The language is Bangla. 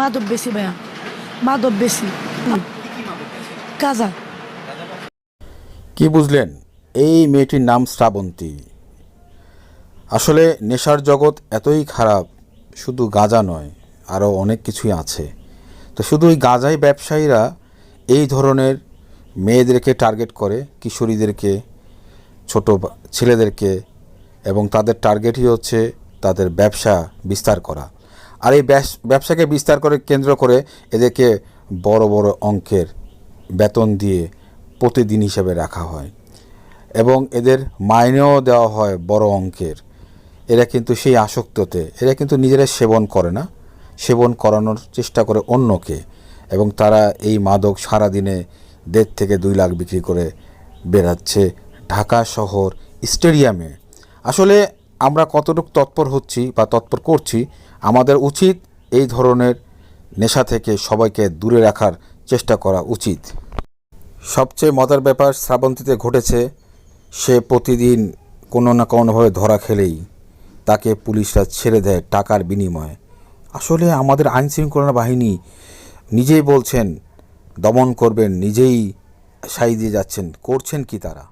মাদক বেশি ভাইয়া। মাদক বেশি। কাজা কি বুঝলেন? এই মেয়েটির নাম শ্রাবন্তী। আসলে নেশার জগৎ এতই খারাপ, শুধু গাঁজা নয় আরও অনেক কিছুই আছে। তো শুধু ওই গাঁজাই ব্যবসায়ীরা এই ধরনের মেয়েদেরকে টার্গেট করে, কিশোরীদেরকে, ছোট ছেলেদেরকে, এবং তাদের টার্গেটই হচ্ছে তাদের ব্যবসা বিস্তার করা। আর এই ব্যবসাকে বিস্তার করে কেন্দ্র করে এদেরকে বড় বড় অঙ্কের বেতন দিয়ে প্রতিদিন হিসেবে রাখা হয়। এবং এদের মাইনেও দেওয়া হয় বড় অঙ্কের। এরা কিন্তু সেই আসক্ততে, এরা কিন্তু নিজেরা সেবন করে না। সেবন করানোর চেষ্টা করে অন্যকে। এবং তারা এই মাদক সারাদিনে দেড় থেকে দুই লাখ বিক্রি করে বেরাচ্ছে ঢাকা শহর স্টেডিয়ামে। আসলে আমরা কতটুকু তৎপর হচ্ছি বা তৎপর করছি, আমাদের উচিত এই ধরনের নেশা থেকে সবাইকে দূরে রাখার চেষ্টা করা উচিত। সবচেয়ে মজার ব্যাপার শ্রাবন্তীতে ঘটেছে, সে প্রতিদিন কোনো না কোনোভাবে ধরা খেলেই তাকে পুলিশরা ছেড়ে দেয় টাকার বিনিময়ে। আসলে আমাদের আইন শৃঙ্খলা বাহিনী নিজেই বলছেন, দমন করবেন, নিজেই সাই দিয়ে যাচ্ছেন, করছেন কি তারা?